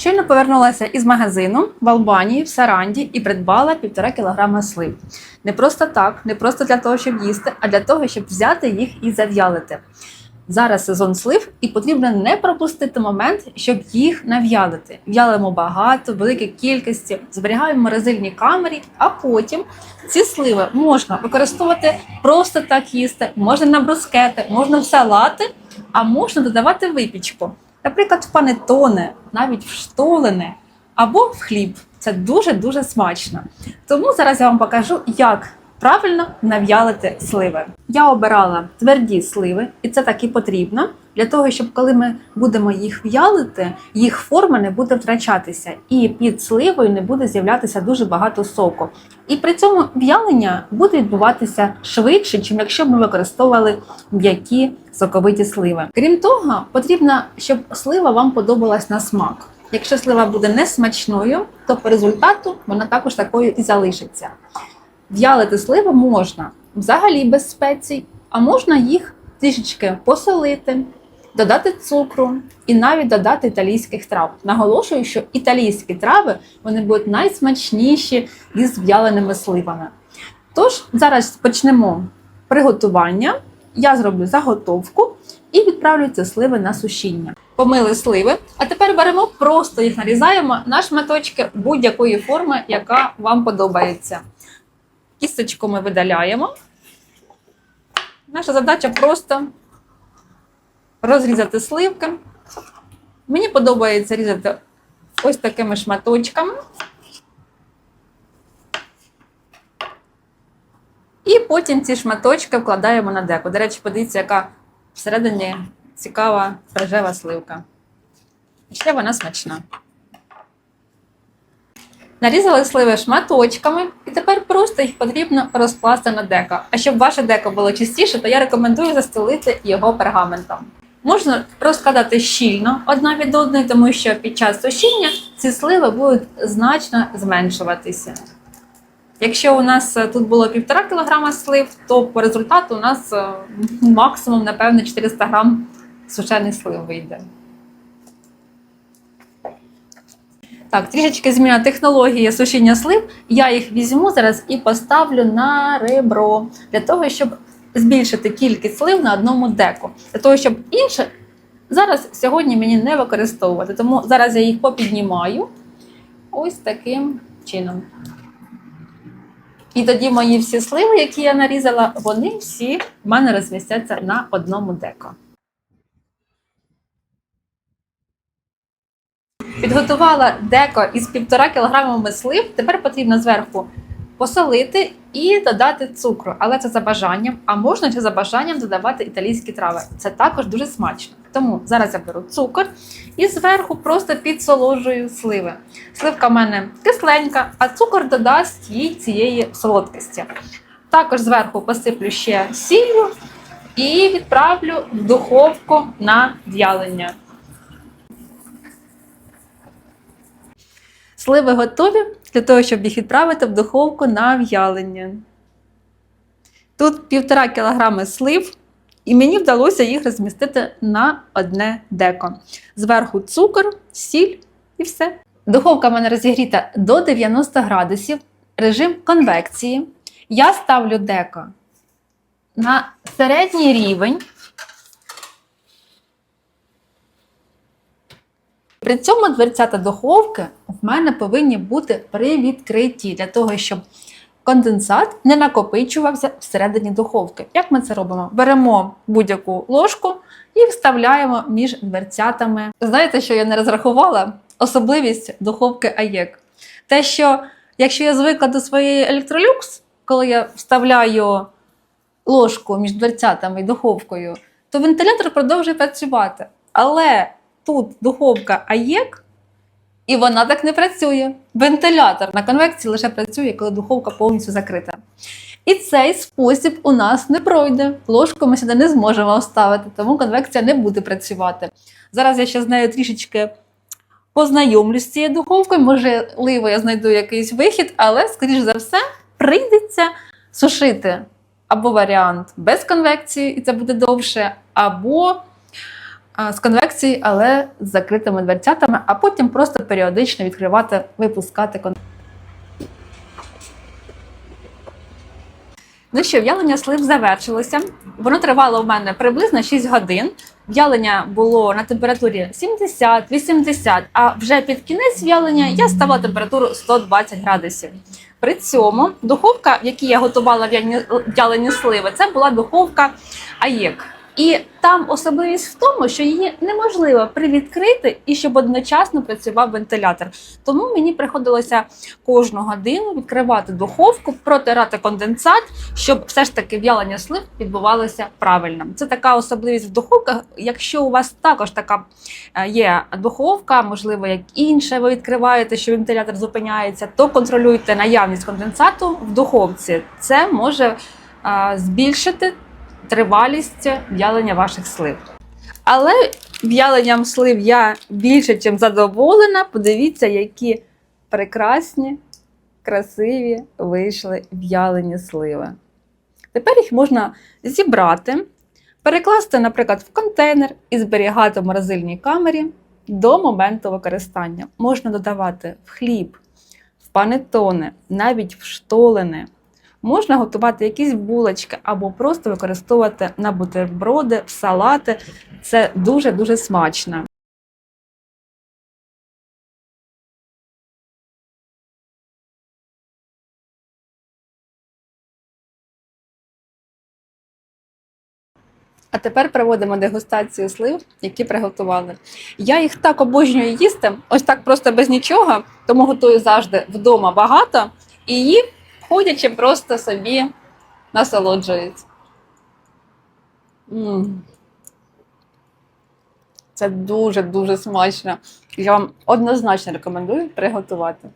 Щойно повернулася із магазину в Албанії в Саранді і придбала півтора кілограма слив. Не просто так, не просто для того, щоб їсти, а для того, щоб взяти їх і зав'ялити. Зараз сезон слив, і потрібно не пропустити момент, щоб їх нав'ялити. В'ялимо багато, великі кількості, зберігаємо в морозильній камері, а потім ці сливи можна використовувати просто так їсти, можна на брускети, можна в салати, а можна додавати випічку. Наприклад, в панетоне, навіть в штолене або в хліб. Це дуже-дуже смачно. Тому зараз я вам покажу, як правильно нав'ялити сливи. Я обирала тверді сливи, і це так і потрібно, для того, щоб коли ми будемо їх в'ялити, їх форма не буде втрачатися, і під сливою не буде з'являтися дуже багато соку. І при цьому в'ялення буде відбуватися швидше, ніж якщо ми використовували м'які соковиті сливи. Крім того, потрібно, щоб слива вам подобалась на смак. Якщо слива буде несмачною, то по результату вона також такою і залишиться. В'ялити сливи можна взагалі без спецій, а можна їх трішечки посолити, додати цукру і навіть додати італійських трав. Наголошую, що італійські трави вони будуть найсмачніші із в'яленими сливами. Тож зараз почнемо приготування. Я зроблю заготовку і відправлю ці сливи на сушіння. Помили сливи, а тепер беремо, просто їх нарізаємо на шматочки будь-якої форми, яка вам подобається. Кісточку ми видаляємо. Наша задача просто розрізати сливки. Мені подобається різати ось такими шматочками. І потім ці шматочки вкладаємо на деко. До речі, подивіться, яка всередині цікава рожева сливка. І ще вона смачна. Нарізали сливи шматочками, і тепер просто їх потрібно розкласти на деко. А щоб ваше деко було чистіше, то я рекомендую застелити його пергаментом. Можна розкладати щільно одна від одної, тому що під час сушіння ці сливи будуть значно зменшуватися. Якщо у нас е, тут було 1,5 кг слив, то по результату у нас е, максимум, напевно, 400 грам сушених слив вийде. Так, трішечки зміна технології сушіння слив. Я їх візьму зараз і поставлю на ребро для того, щоб збільшити кількість слив на одному деку. Для того, щоб інше зараз сьогодні мені не використовувати. Тому зараз я їх попіднімаю ось таким чином. І тоді мої всі сливи, які я нарізала, вони всі в мене розмістяться на одному деко. Підготувала деко із 1,5 кг слив. Тепер потрібно зверху посолити і додати цукру. Але це за бажанням. А можна ще за бажанням додавати італійські трави. Це також дуже смачно. Тому зараз я беру цукор і зверху просто підсоложую сливи. Сливка в мене кисленька, а цукор додасть їй цієї солодкості. Також зверху посиплю ще сіллю і відправлю в духовку на в'ялення. Сливи готові для того, щоб їх відправити в духовку на в'ялення. Тут 1,5 кг слив, і мені вдалося їх розмістити на одне деко. Зверху цукор, сіль і все. Духовка в мене розігріта до 90 градусів, режим конвекції. Я ставлю деко на середній рівень. При цьому дверцята духовки в мене повинні бути привідкриті для того, щоб конденсат не накопичувався всередині духовки. Як ми це робимо? Беремо будь-яку ложку і вставляємо між дверцятами. Знаєте, що я не розрахувала? Особливість духовки АЄК. Те, що якщо я звикла до своєї електролюкс, коли я вставляю ложку між дверцятами і духовкою, то вентилятор продовжує працювати. Але тут духовка АЄК, і вона так не працює. Вентилятор на конвекції лише працює, коли духовка повністю закрита. І цей спосіб у нас не пройде. Ложку ми сюди не зможемо вставити, тому конвекція не буде працювати. Зараз я ще з нею трішечки познайомлюсь з цією духовкою. Можливо, я знайду якийсь вихід, але, скоріш за все, прийдеться сушити або варіант без конвекції, і це буде довше, або з конвекції, але з закритими дверцятами, а потім просто періодично відкривати, випускати кон. Ну що, в'ялення слив завершилося. Воно тривало в мене приблизно 6 годин. В'ялення було на температурі 70-80, а вже під кінець в'ялення я ставила температуру 120 градусів. При цьому духовка, в якій я готувала в'ялені сливи, це була духовка АЄК. І там особливість в тому, що її неможливо привідкрити і щоб одночасно працював вентилятор. Тому мені приходилося кожну годину відкривати духовку, протирати конденсат, щоб все ж таки в'ялення слив відбувалося правильно. Це така особливість в духовках. Якщо у вас також така е, є духовка, можливо, як інша, ви відкриваєте, що вентилятор зупиняється, то контролюйте наявність конденсату в духовці. Це може е, збільшити тривалість в'ялення ваших слив. Але в'яленням слив я більше чим задоволена. Подивіться, які прекрасні, красиві вийшли в'ялені сливи. Тепер їх можна зібрати, перекласти, наприклад, в контейнер і зберігати в морозильній камері до моменту використання. Можна додавати в хліб, в панетони, навіть в штолени. Можна готувати якісь булочки або просто використовувати на бутерброди, в салати. Це дуже-дуже смачно. А тепер проводимо дегустацію слив, які приготували. Я їх так обожнюю їсти, ось так просто без нічого, тому готую завжди вдома багато і їм, ходячи, просто собі насолоджуються. Це дуже-дуже смачно. Я вам однозначно рекомендую приготувати.